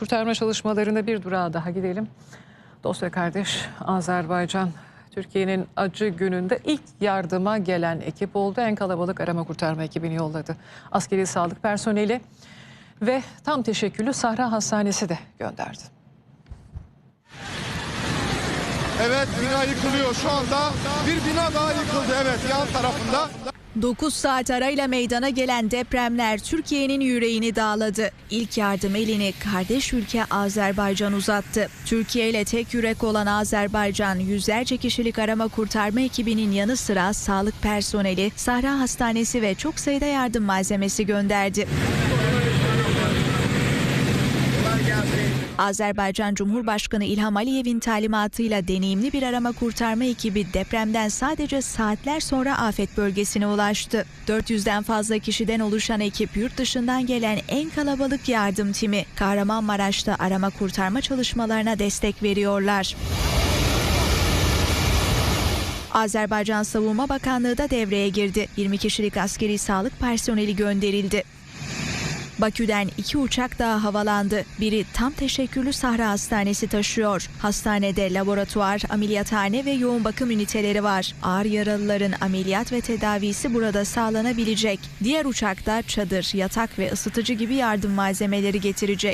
Kurtarma çalışmalarında bir durağa daha gidelim. Dost ve kardeş Azerbaycan Türkiye'nin acı gününde ilk yardıma gelen ekip oldu. En kalabalık arama kurtarma ekibini yolladı. Askeri sağlık personeli ve tam teşekküllü Sahra Hastanesi de gönderdi. Evet bina yıkılıyor şu anda. Bir bina daha yıkıldı evet yan tarafında. 9 saat arayla meydana gelen depremler Türkiye'nin yüreğini dağladı. İlk yardım elini kardeş ülke Azerbaycan uzattı. Türkiye ile tek yürek olan Azerbaycan yüzlerce kişilik arama kurtarma ekibinin yanı sıra sağlık personeli, Sahra Hastanesi ve çok sayıda yardım malzemesi gönderdi. Azerbaycan Cumhurbaşkanı İlham Aliyev'in talimatıyla deneyimli bir arama kurtarma ekibi depremden sadece saatler sonra afet bölgesine ulaştı. 400'den fazla kişiden oluşan ekip yurt dışından gelen en kalabalık yardım timi Kahramanmaraş'ta arama kurtarma çalışmalarına destek veriyorlar. Azerbaycan Savunma Bakanlığı da devreye girdi. 20 kişilik askeri sağlık personeli gönderildi. Bakü'den iki uçak daha havalandı. Biri tam teşekküllü Sahra Hastanesi taşıyor. Hastanede laboratuvar, ameliyathane ve yoğun bakım üniteleri var. Ağır yaralıların ameliyat ve tedavisi burada sağlanabilecek. Diğer uçakta çadır, yatak ve ısıtıcı gibi yardım malzemeleri getirecek.